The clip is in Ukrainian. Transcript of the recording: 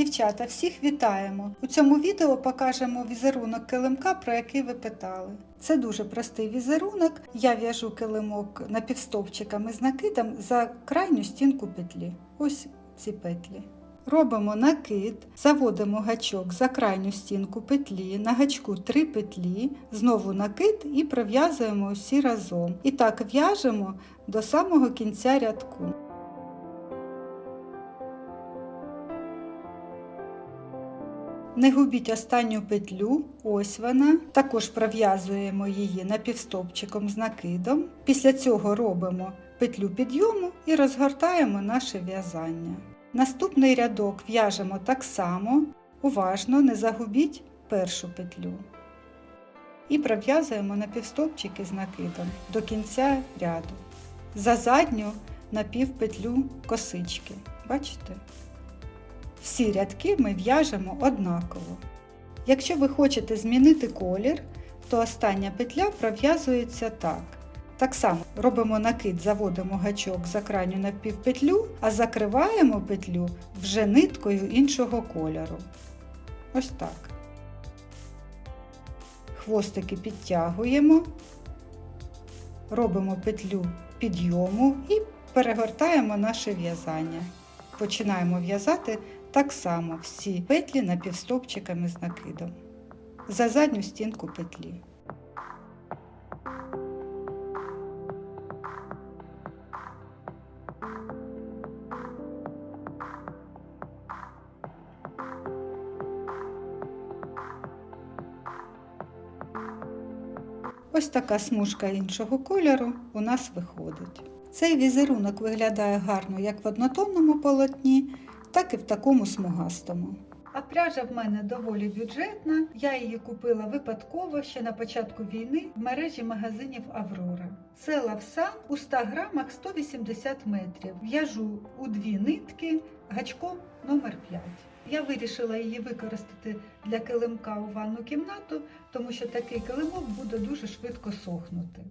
Дівчата, всіх вітаємо! У цьому відео покажемо візерунок килимка, про який ви питали. Це дуже простий візерунок. Я в'яжу килимок напівстовпчиками з накидом за крайню стінку петлі. Ось ці петлі. Робимо накид, заводимо гачок за крайню стінку петлі, на гачку 3 петлі, знову накид і пров'язуємо усі разом. І так в'яжемо до самого кінця рядку. Не губіть останню петлю, ось вона. Також пров'язуємо її напівстопчиком з накидом. Після цього робимо петлю підйому і розгортаємо наше в'язання. Наступний рядок в'яжемо так само, уважно, не загубіть першу петлю. І пров'язуємо напівстопчики з накидом до кінця ряду. За задню напівпетлю косички. Бачите? Всі рядки ми в'яжемо однаково. Якщо ви хочете змінити колір, то остання петля пров'язується так. Так само робимо накид, заводимо гачок за крайню напівпетлю, а закриваємо петлю вже ниткою іншого кольору. Ось так. Хвостики підтягуємо, робимо петлю підйому і перегортаємо наше в'язання. Починаємо в'язати так само всі петлі напівстопчиками з накидом за задню стінку петлі. Ось така смужка іншого кольору у нас виходить. Цей візерунок виглядає гарно як в однотонному полотні, так і в такому смугастому. А пряжа в мене доволі бюджетна. Я її купила випадково ще на початку війни в мережі магазинів Аврора. Це лавсан у 100 грамах 180 метрів. В'яжу у дві нитки гачком номер 5. Я вирішила її використати для килимка у ванну кімнату, тому що такий килимок буде дуже швидко сохнути.